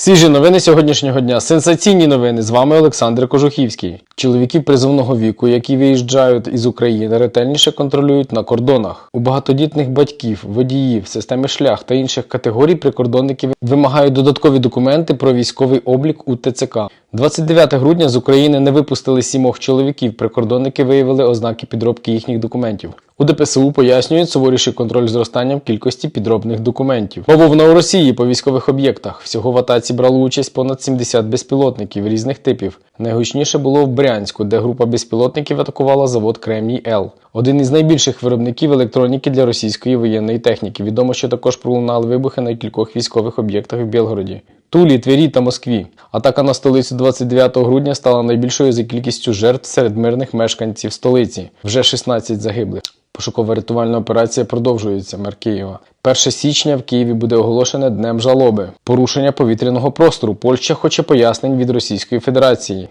Свіжі новини сьогоднішнього дня. Сенсаційні новини. З вами Олександр Кожухівський. Чоловіки призовного віку, які виїжджають із України, ретельніше контролюють на кордонах. У багатодітних батьків, водіїв, системи шлях та інших категорій прикордонники вимагають додаткові документи про військовий облік у ТЦК. 29 грудня з України не випустили сімох чоловіків. Прикордонники виявили ознаки підробки їхніх документів. У ДПСУ пояснюють суворіший контроль зростанням кількості підробних документів. Мововна у Росії по військових об'єктах. Всього в атаці брало участь понад 70 безпілотників різних типів. Найгучніше було в Брянську, де група безпілотників атакувала завод Кремній Л. Один із найбільших виробників електроніки для російської воєнної техніки. Відомо, що також пролунали вибухи на кількох військових об'єктах в Білгороді. Тулі, Твері та Москві. Атака на столицю 29 грудня стала найбільшою за кількістю жертв серед мирних мешканців столиці. Вже 16 загиблих. Пошукова рятувальна операція продовжується. Мер Києва. 1 січня в Києві буде оголошене днем жалоби. Порушення повітряного простору. Польща хоче пояснень від Російської Федерації.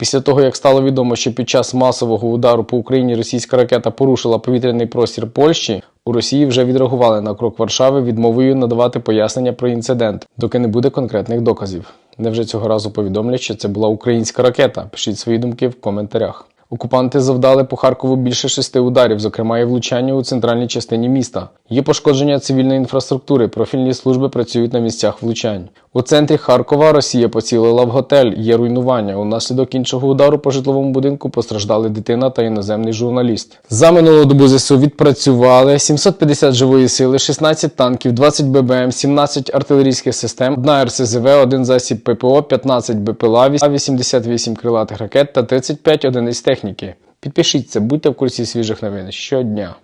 Після того, як стало відомо, що під час масового удару по Україні російська ракета порушила повітряний простір Польщі, у Росії вже відреагували на крок Варшави відмовою надавати пояснення про інцидент, доки не буде конкретних доказів. Невже цього разу повідомлять, що це була українська ракета? Пишіть свої думки в коментарях. Окупанти завдали по Харкову більше шести ударів, зокрема і влучання у центральній частині міста. Є пошкодження цивільної інфраструктури, профільні служби працюють на місцях влучань. У центрі Харкова Росія поцілила в готель, є руйнування. Унаслідок іншого удару по житловому будинку постраждали дитина та іноземний журналіст. За минулу добу ЗСУ відпрацювали 750 живої сили, 16 танків, 20 ББМ, 17 артилерійських систем, 1 РСЗВ, 1 засіб ППО, 15 БПЛА, 88 крилатих ракет та 35 одиниць техніки. Підпишіться, будьте в курсі свіжих новин щодня.